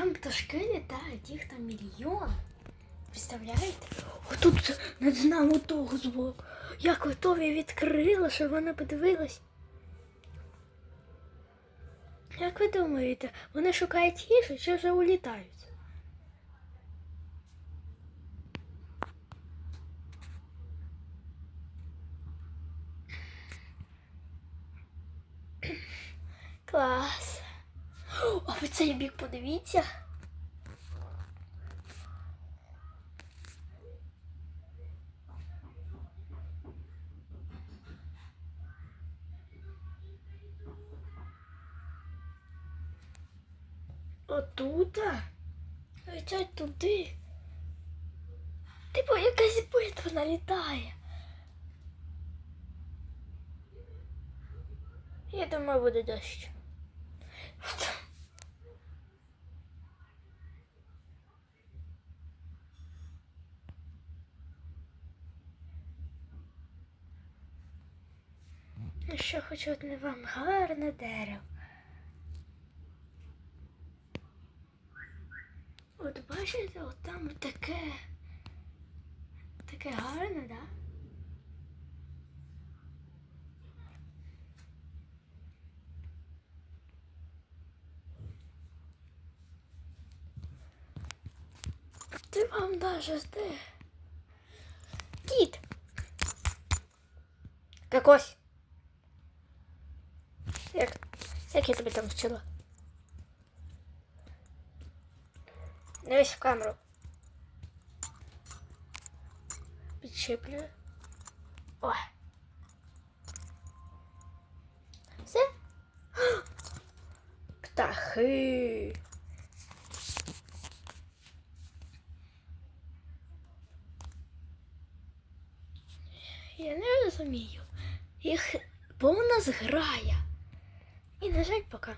Там пташки літають, їх там мільйон. Представляєте? Отут над нами того збоку. Як готові відкрила, щоб вона подивилась. Як ви думаєте, вони шукають їжу чи вже улітають? Клас. А ви цей бік подивіться. Отута? Летять туди. Типу якась битва налітає. Я думаю, буде дощ. Ну що, хоч одне вам гарне дерево. От бачите, от там таке. Таке гарне, да? Ти вам даже зде. Кіт. Какось. Як, як я тебе там вчила? Дивись в камеру. Підчеплюю. О. Все? Птахи. Я не розумію. Їх повна зграя. І на жаль, пока.